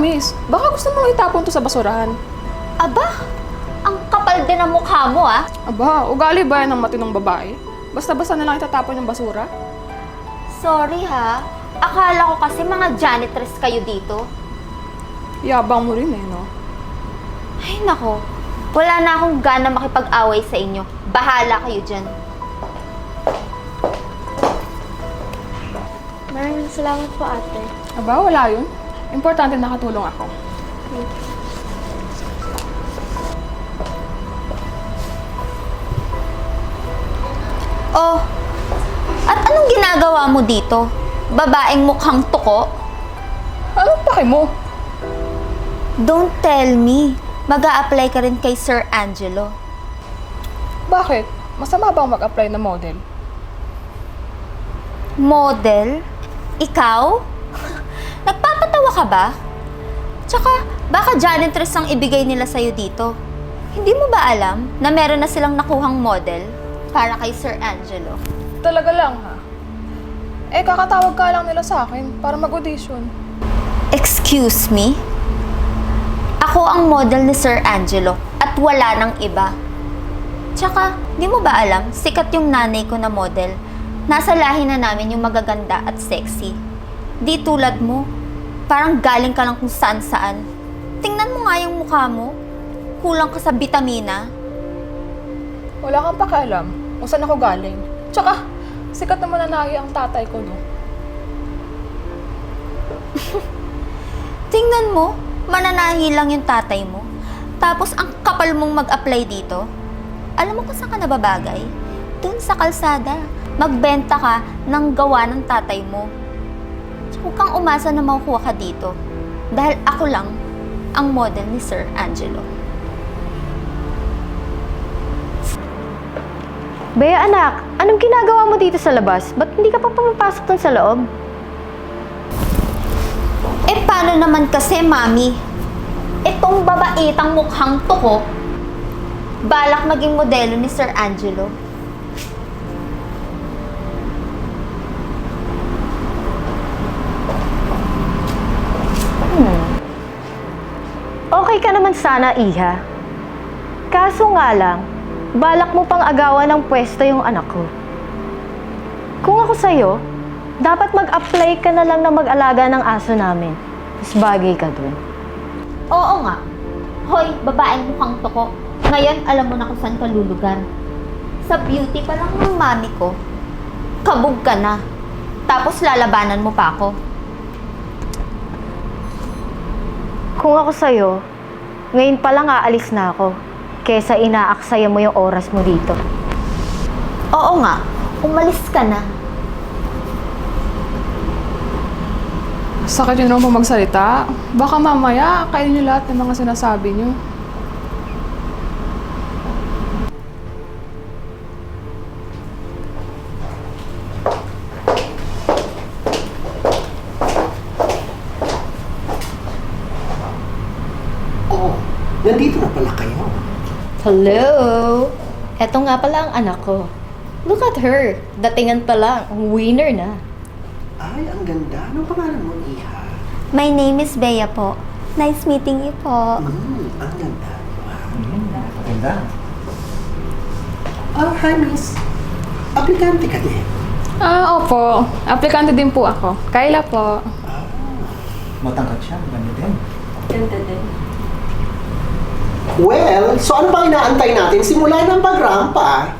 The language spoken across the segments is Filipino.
promise. Baka gusto mo itapon to sa basurahan. Aba, ang kapal din ang mukha mo ah. Aba, ugali ba yan ng matinong babae? Basta-basta na lang itatapon yung basura? Sorry ha. Akala ko kasi mga janitress kayo dito. Yabang mo rin eh, no? Ay nako, wala na akong gana makipag-away sa inyo. Bahala kayo dyan. Maraming salamat po ate. Aba, wala yun. Importante nakatulong ako. Oh, at anong ginagawa mo dito? Babaeng mukhang tuko? Anong pake mo? Don't tell me. mag apply ka rin kay Sir Angelo. Bakit? Masama bang mag-apply na model? Model? Ikaw? Ka ba? Tsaka, baka janitress ang ibigay nila sa'yo dito. Hindi mo ba alam na meron na silang nakuhang model para kay Sir Angelo? Talaga lang, ha? Eh, kakatawag ka lang nila sa akin para mag-audition. Excuse me? Ako ang model ni Sir Angelo at wala nang iba. Tsaka, di mo ba alam, sikat yung nanay ko na model. Nasa lahi na namin yung magaganda at sexy. Di tulad mo, parang galing ka lang kung saan saan. Tingnan mo nga yung mukha mo. Kulang ka sa bitamina. Wala kang pakialam kung saan ako galing. Tsaka, sikat naman na nagi ang tatay ko, no? Tingnan mo, mananahi lang yung tatay mo. Tapos ang kapal mong mag-apply dito. Alam mo kung saan ka nababagay? Doon sa kalsada. Magbenta ka ng gawa ng tatay mo. Huwag kang umasa na makukuha ka dito. Dahil ako lang ang model ni Sir Angelo. Bea anak, anong ginagawa mo dito sa labas? Ba't hindi ka pa pumapasok dun sa loob? Eh, paano naman kasi, Mami? Itong babaitang mukhang tuko, balak maging modelo ni Sir Angelo. Okay ka naman sana, Iha. Kaso nga lang, balak mo pang agawan ng pwesto yung anak ko. Kung ako sa'yo, dapat mag-apply ka na lang na mag-alaga ng aso namin. Mas bagay ka dun. Oo nga. Hoy, babaeng mukhang toko. Ngayon, alam mo na kung saan ka lulugar. Sa beauty pa lang ng mami ko, kabog ka na. Tapos lalabanan mo pa ako. Kung ako sa'yo, ngayon pa lang aalis na ako. Kesa inaaksaya mo yung oras mo dito. Oo nga, umalis ka na. Sakit yun naman magsalita. Baka mamaya, kainin niyo lahat ng mga sinasabi niyo. Hello! Eto nga pala ang anak ko. Look at her. Datingan pa lang. Winner na. Ay, ang ganda. Anong pangalan mo, Iha? My name is Bea po. Nice meeting you po. Hmm, ang ganda. Wow. Ganda. Ah, hi, miss. Aplikante ka din. Ah, opo. Aplikante din po ako. Kayla po. Matangkad siya, ganda din. Well, so ano bang inaantay natin? Simula ng pagrampa.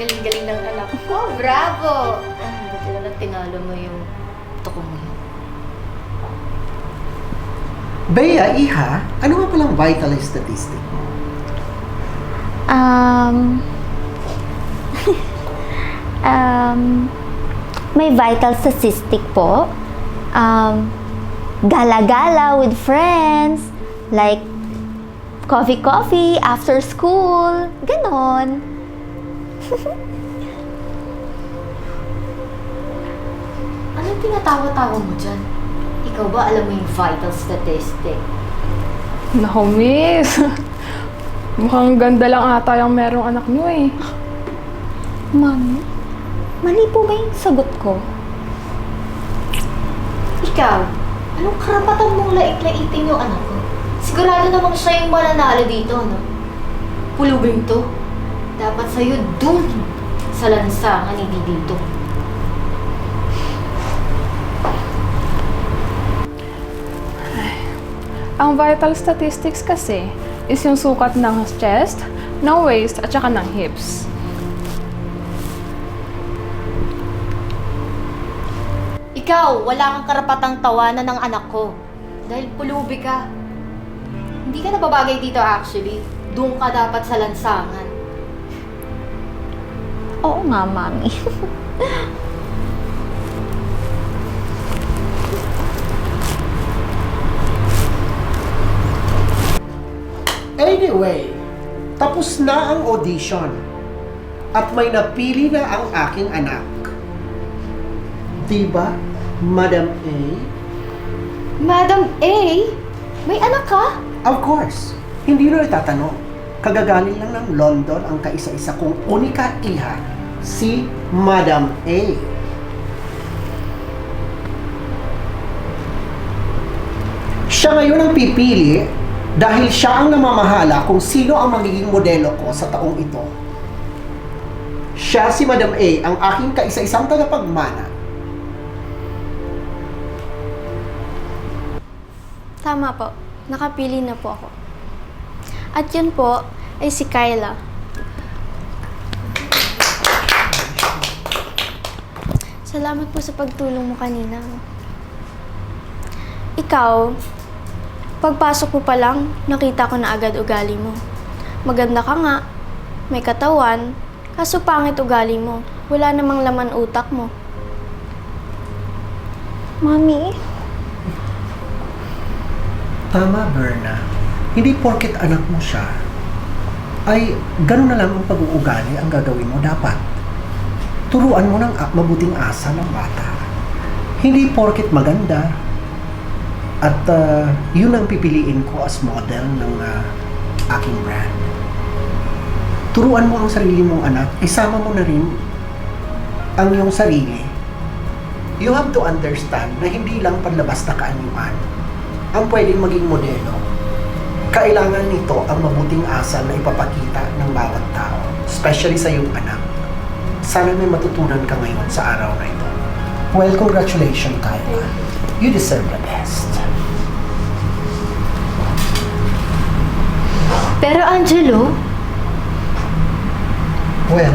galing-galing ng anak ko. Oh, bravo! Buti na lang tinalo mo yung tukong yun. Bea, iha, ano nga palang vital statistic mo? Um, um, may vital statistic po. Um, gala-gala with friends. Like, coffee-coffee after school. Ganon. Anong tinatawa-tawa mo dyan? Ikaw ba alam mo yung vital statistic? Naku, miss. Mukhang ganda lang ata yung merong anak niyo eh. Mami, mali po ba yung sagot ko? Ikaw, anong karapatan mong laik-laitin yung anak ko? Sigurado namang siya yung mananalo dito, no? Pulubing to. Dapat sa'yo dun sa lansangan, hindi dito. Ang vital statistics kasi is yung sukat ng chest, ng waist, at saka ng hips. Ikaw, wala kang karapatang tawanan ng anak ko. Dahil pulubi ka. Hindi ka nababagay dito actually. Doon ka dapat sa lansangan. Oo nga, Mami. Anyway, tapos na ang audition. At may napili na ang aking anak. Diba, Madam A? Madam A, may anak ka? Of course, hindi na itatanong. Kagagaling lang ng London ang kaisa-isa kong unika iha, si Madam A. Siya ngayon ang pipili dahil siya ang namamahala kung sino ang magiging modelo ko sa taong ito. Siya si Madam A, ang aking kaisa-isang tagapagmana. Tama po. Nakapili na po ako. At yun po ay si Kyla. Salamat po sa pagtulong mo kanina. Ikaw, pagpasok mo pa lang, nakita ko na agad ugali mo. Maganda ka nga, may katawan, kaso pangit ugali mo. Wala namang laman utak mo. Mami, Tama, Berna. Hindi porket anak mo siya, ay gano'n na lang ang pag-uugali ang gagawin mo dapat. Turuan mo ng mabuting asa ng bata. Hindi porket maganda, at ah, yun ang pipiliin ko as model ng ah, aking brand. Turuan mo ang sarili mong anak, isama mo na rin ang iyong sarili. You have to understand na hindi lang panlabas na kaanyuan ang pwedeng maging modelo. Kailangan nito ang mabuting asal na ipapakita ng bawat tao, especially sa iyong anak. Sana may matutunan ka ngayon sa araw na ito. Well, congratulations, Kyla. You deserve the best. Pero Angelo, Well,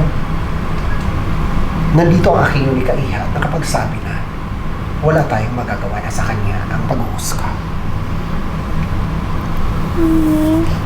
nandito ang aking unika iha at nakapagsabi na wala tayong magagawa na sa kanya ang pag-uusga. Mami,